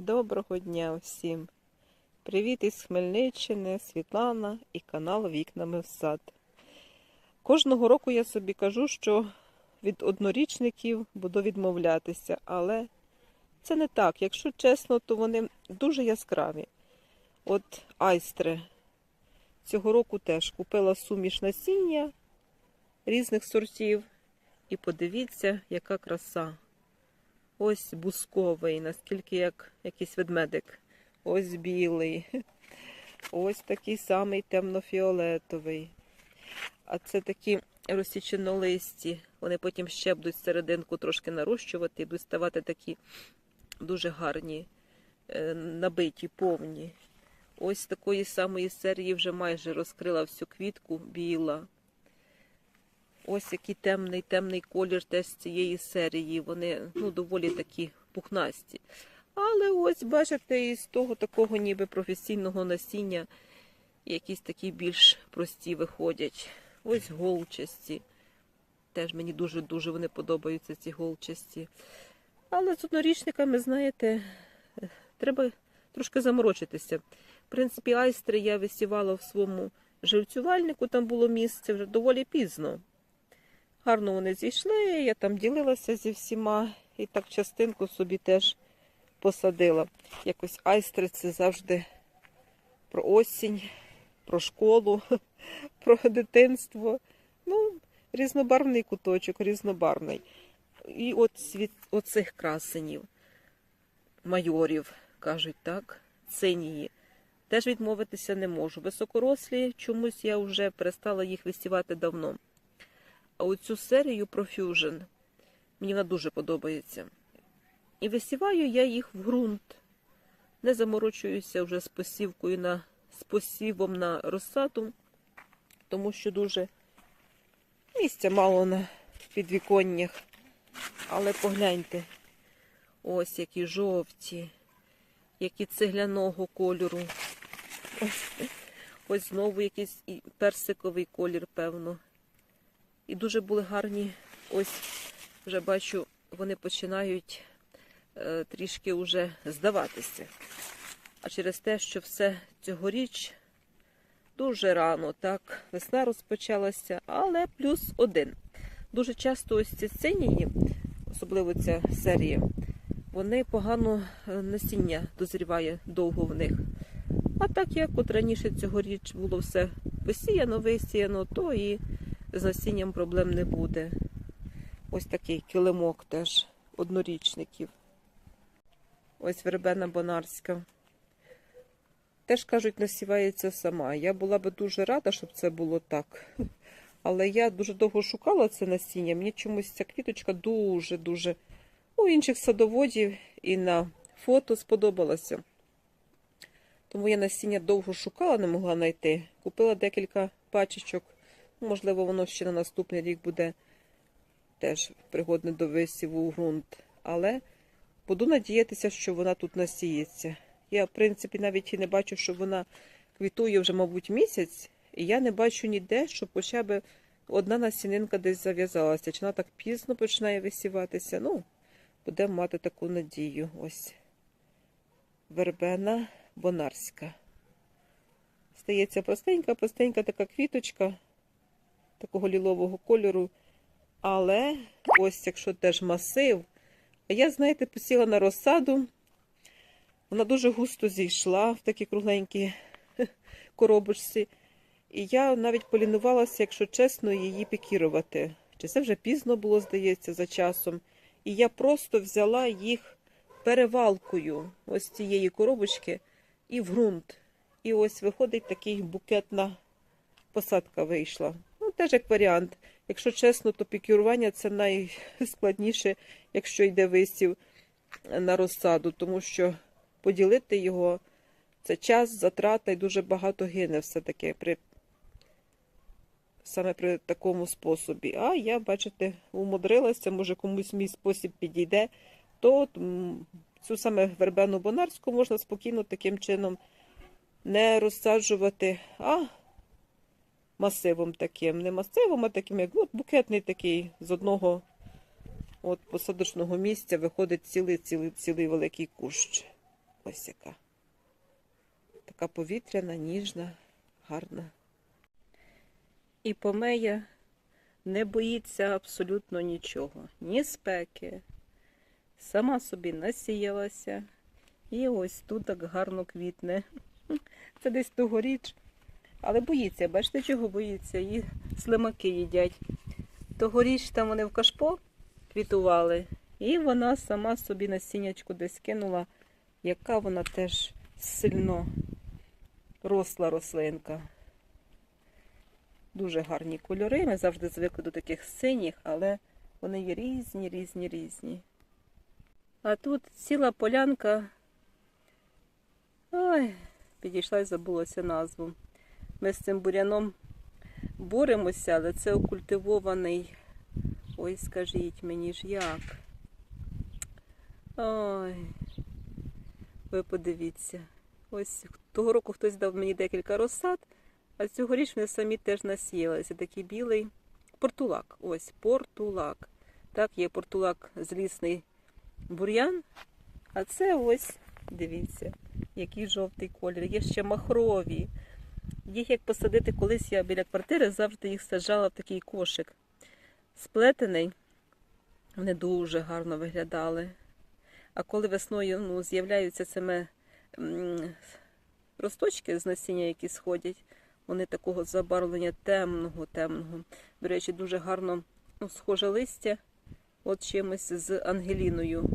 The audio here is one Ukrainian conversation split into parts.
Доброго дня всім! Привіт із Хмельниччини, Світлана і канал Вікнами в сад. Кожного року я собі кажу, що від однорічників буду відмовлятися, але це не так. Якщо чесно, то вони дуже яскраві. От айстри. Цього року теж купила суміш насіння різних сортів. І подивіться, яка краса. Ось бусковий, наскільки як якийсь ведмедик. Ось білий. Ось такий самий темнофіолетовий. А це такі розсіченолисті. Вони потім ще будуть серединку трошки нарощувати і будуть ставати такі дуже гарні, е, набиті, повні. Ось такої самої серії вже майже розкрила всю квітку біла. Ось який темний, темний колір теж з цієї серії. Вони ну, доволі такі пухнасті. Але ось, бачите, із того такого ніби професійного насіння якісь такі більш прості виходять. Ось голчасті. Теж мені дуже-дуже вони подобаються, ці голчасті. Але з однорічниками, знаєте, треба трошки заморочитися. В принципі, айстри я висівала в своєму живцювальнику, там було місце вже доволі пізно. Гарно вони зійшли, я там ділилася зі всіма і так частинку собі теж посадила. Якось айстри це завжди про осінь, про школу, про дитинство. Ну, різнобарвний куточок, різнобарвний. І от від оцих красенів, майорів, кажуть так, цинії. Теж відмовитися не можу. Високорослі, чомусь я вже перестала їх висівати давно. А оцю серію Profusion мені вона дуже подобається. І висіваю я їх в ґрунт. Не заморочуюся вже з посівкою на з посівом на розсаду, тому що дуже місця мало на підвіконнях. Але погляньте, ось які жовті, які цегляного кольору. Ось, ось знову якийсь персиковий колір, певно. І дуже були гарні. Ось вже бачу, вони починають е, трішки вже здаватися. А через те, що все цьогоріч дуже рано, так, весна розпочалася, але плюс один. Дуже часто ось ці синії, особливо ця серія, вони погано е, насіння дозріває довго в них. А так як от раніше цьогоріч було все посіяно, висіяно, то і з насінням проблем не буде. Ось такий килимок теж однорічників. Ось вербена бонарська. Теж кажуть, насівається сама. Я була би дуже рада, щоб це було так. Але я дуже довго шукала це насіння. Мені чомусь ця квіточка дуже-дуже у інших садоводів і на фото сподобалася. Тому я насіння довго шукала, не могла знайти. Купила декілька пачечок. Можливо, воно ще на наступний рік буде теж пригодне до висіву у ґрунт. Але буду надіятися, що вона тут насіється. Я, в принципі, навіть і не бачу, що вона квітує вже, мабуть, місяць, і я не бачу ніде, що хоча б одна насінинка десь зав'язалася. Чи вона так пізно починає висіватися? Ну, будемо мати таку надію. Ось вербена бонарська. Стається простенька, простенька така квіточка такого лілового кольору. Але ось, якщо теж масив, а я, знаєте, посіла на розсаду, вона дуже густо зійшла в такі кругленькі коробочці. І я навіть полінувалася, якщо чесно, її пікірувати. Чи це вже пізно було, здається, за часом. І я просто взяла їх перевалкою ось цієї коробочки і в ґрунт. І ось виходить такий букетна посадка вийшла. Теж як варіант. Якщо чесно, то пікірування це найскладніше, якщо йде висів на розсаду, тому що поділити його це час, затрата і дуже багато гине все-таки при саме при такому способі. А я, бачите, умудрилася, може комусь мій спосіб підійде, то цю саме вербену бонарську можна спокійно таким чином не розсаджувати, а масивом таким. Не масивом, а таким, як ну, букетний такий з одного от, посадочного місця виходить цілий цілий цілий великий кущ. Ось яка. Така повітряна, ніжна, гарна. І помея не боїться абсолютно нічого. Ні спеки. Сама собі насіялася. І ось тут так гарно квітне. Це десь тогоріч. Але боїться, бачите, чого боїться? Її слимаки їдять. Тогоріч там вони в кашпо квітували, і вона сама собі насіннячку десь кинула, яка вона теж сильно росла рослинка. Дуже гарні кольори. Ми завжди звикли до таких синіх, але вони є різні, різні, різні. А тут ціла полянка. Ой, підійшла і забулася назву. Ми з цим буряном боремося, але це окультивований. Ой, скажіть мені ж як. Ой, ви подивіться. Ось того року хтось дав мені декілька розсад, а цьогоріч вони самі теж насіялися. Такий білий портулак. Ось портулак. Так, є портулак злісний бур'ян, а це ось, дивіться, який жовтий колір. Є ще махрові. Їх як посадити, колись я біля квартири завжди їх саджала в такий кошик. Сплетений, вони дуже гарно виглядали. А коли весною ну, з'являються м, росточки з насіння, які сходять, вони такого забарвлення темного, темного. До речі, дуже гарно ну, схоже листя от чимось з ангеліною.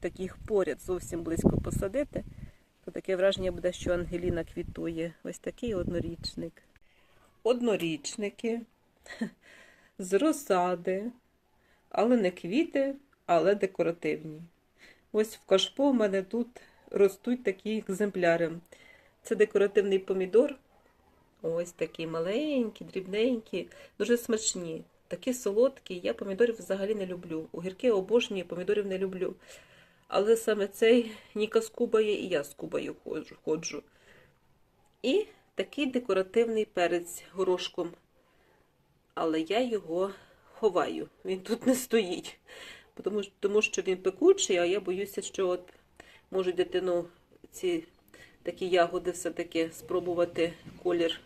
Таких поряд зовсім близько посадити, таке враження буде, що ангеліна квітує. Ось такий однорічник. Однорічники з розсади, але не квіти, але декоративні. Ось в кашпо в мене тут ростуть такі екземпляри. Це декоративний помідор. Ось такі маленькі, дрібненькі, дуже смачні. Такі солодкі. Я помідорів взагалі не люблю. Огірки обожнюю, помідорів не люблю. Але саме цей Ніка скубає, і я ходжу. ходжу. І такий декоративний перець горошком. Але я його ховаю. Він тут не стоїть. Тому, тому що він пекучий, а я боюся, що от можуть дитину ці такі ягоди все-таки спробувати колір.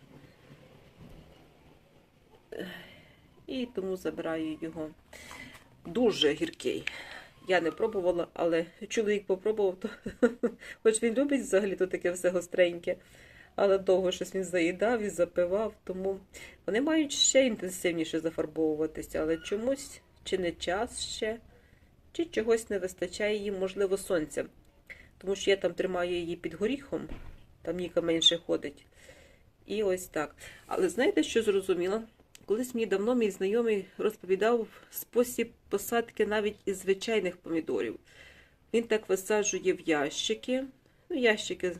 І тому забираю його. Дуже гіркий. Я не пробувала, але чоловік попробував, то хоч він любить взагалі то таке все гостреньке, але довго щось він заїдав і запивав, тому вони мають ще інтенсивніше зафарбовуватися, але чомусь чи не час ще, чи чогось не вистачає їм, можливо, сонця. Тому що я там тримаю її під горіхом, там Ніка менше ходить. І ось так. Але знаєте, що зрозуміла? Колись мені давно мій знайомий розповідав спосіб посадки навіть із звичайних помідорів. Він так висаджує в ящики, ну, ящики,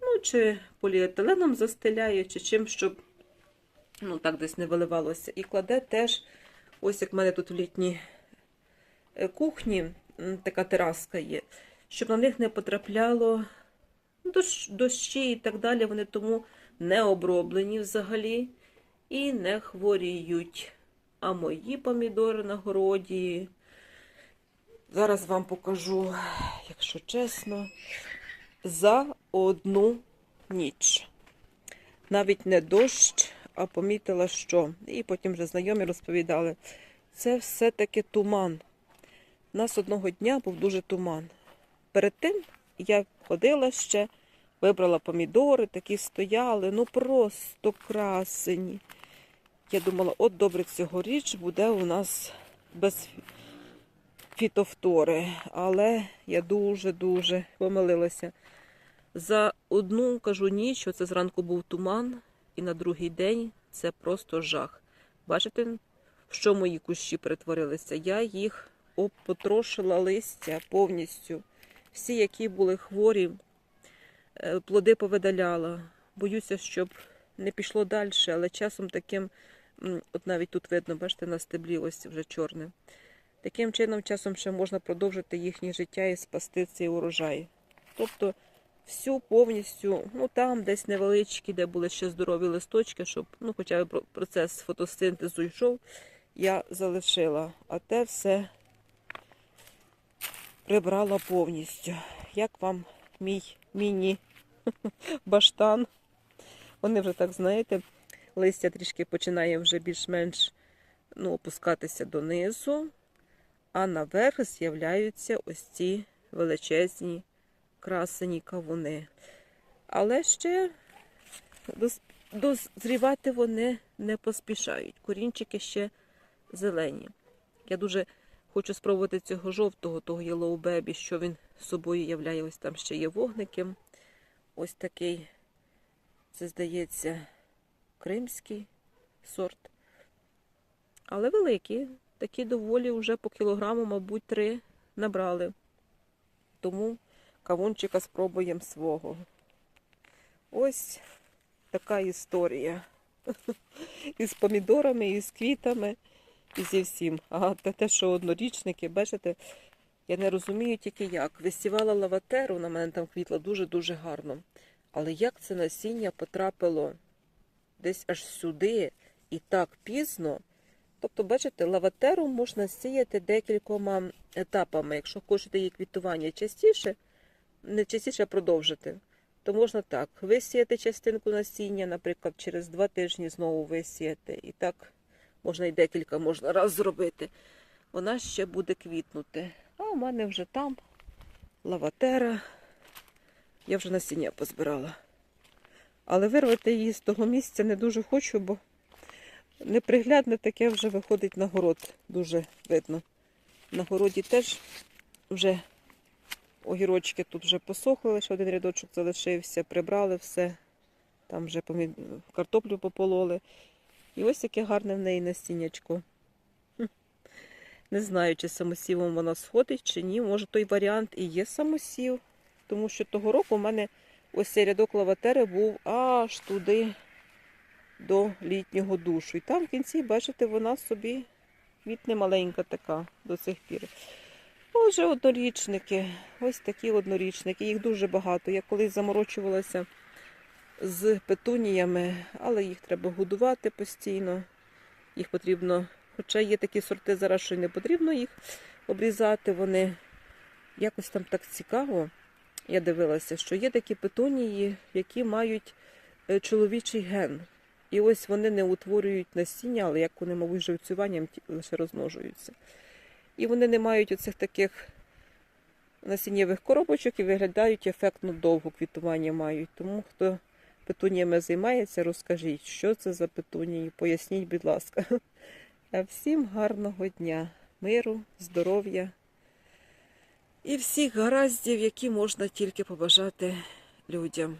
ну, чи поліетиленом застеляє, чи чим, щоб ну, так десь не виливалося. І кладе теж, ось як в мене тут в літній е, кухні, така тераска є, щоб на них не потрапляло дощ, дощі і так далі. Вони тому не оброблені взагалі і не хворіють. А мої помідори на городі. Зараз вам покажу, якщо чесно, за одну ніч. Навіть не дощ, а помітила, що. І потім вже знайомі розповідали. Це все-таки туман. У нас одного дня був дуже туман. Перед тим я ходила ще, вибрала помідори, такі стояли, ну просто красені. Я думала, от добре, цьогоріч буде у нас без фітофтори. Але я дуже-дуже помилилася. За одну, кажу, ніч, оце зранку був туман, і на другий день це просто жах. Бачите, що мої кущі перетворилися? Я їх потрошила листя повністю. Всі, які були хворі, е, плоди повидаляла. Боюся, щоб не пішло далі, але часом таким, от навіть тут видно, бачите, на стеблі ось вже чорне. Таким чином, часом ще можна продовжити їхнє життя і спасти цей урожай. Тобто всю повністю, ну там десь невеличкі, де були ще здорові листочки, щоб ну, хоча б процес фотосинтезу йшов, я залишила. А те все прибрала повністю. Як вам мій міні-баштан. Вони вже так, знаєте, листя трішки починає вже більш-менш ну, опускатися донизу, а наверх з'являються ось ці величезні красені кавуни. Але ще дозрівати вони не поспішають. Корінчики ще зелені. Я дуже хочу спробувати цього жовтого, того Yellow Baby, що він собою являє. Ось там ще є вогники. Ось такий, це здається, кримський сорт. Але великі, такі доволі вже по кілограму, мабуть, три набрали. Тому кавунчика спробуємо свого. Ось така історія. І з помідорами, і з квітами, і зі всім. А те, що однорічники, бачите, я не розумію тільки як. Висівала лаватеру, на мене там квітла дуже-дуже гарно. Але як це насіння потрапило десь аж сюди і так пізно? Тобто, бачите, лаватеру можна сіяти декількома етапами. Якщо хочете її квітування частіше, не частіше а продовжити, то можна так. Висіяти частинку насіння, наприклад, через два тижні знову висіяти. І так можна і декілька можна раз зробити. Вона ще буде квітнути. А у мене вже там лаватера. Я вже насіння позбирала. Але вирвати її з того місця не дуже хочу, бо неприглядне таке вже виходить на город. Дуже видно. На городі теж вже огірочки тут вже посохли, лише один рядочок залишився, прибрали все. Там вже картоплю попололи. І ось яке гарне в неї насіннячко. Не знаю, чи самосівом вона сходить, чи ні. Може той варіант і є самосів. Тому що того року у мене ось цей рядок лаватери був аж туди до літнього душу. І там в кінці, бачите, вона собі квітне маленька така до цих пір. Отже, однорічники. Ось такі однорічники. Їх дуже багато. Я колись заморочувалася з петуніями, але їх треба годувати постійно. Їх потрібно, хоча є такі сорти зараз, що й не потрібно їх обрізати. Вони якось там так цікаво. Я дивилася, що є такі петунії, які мають е, чоловічий ген. І ось вони не утворюють насіння, але як вони, мабуть, живцюванням лише розмножуються. І вони не мають оцих таких насіннєвих коробочок і виглядають ефектно довго квітування мають. Тому хто петуніями займається, розкажіть, що це за петунії, поясніть, будь ласка. А всім гарного дня, миру, здоров'я і всіх гараздів, які можна тільки побажати людям.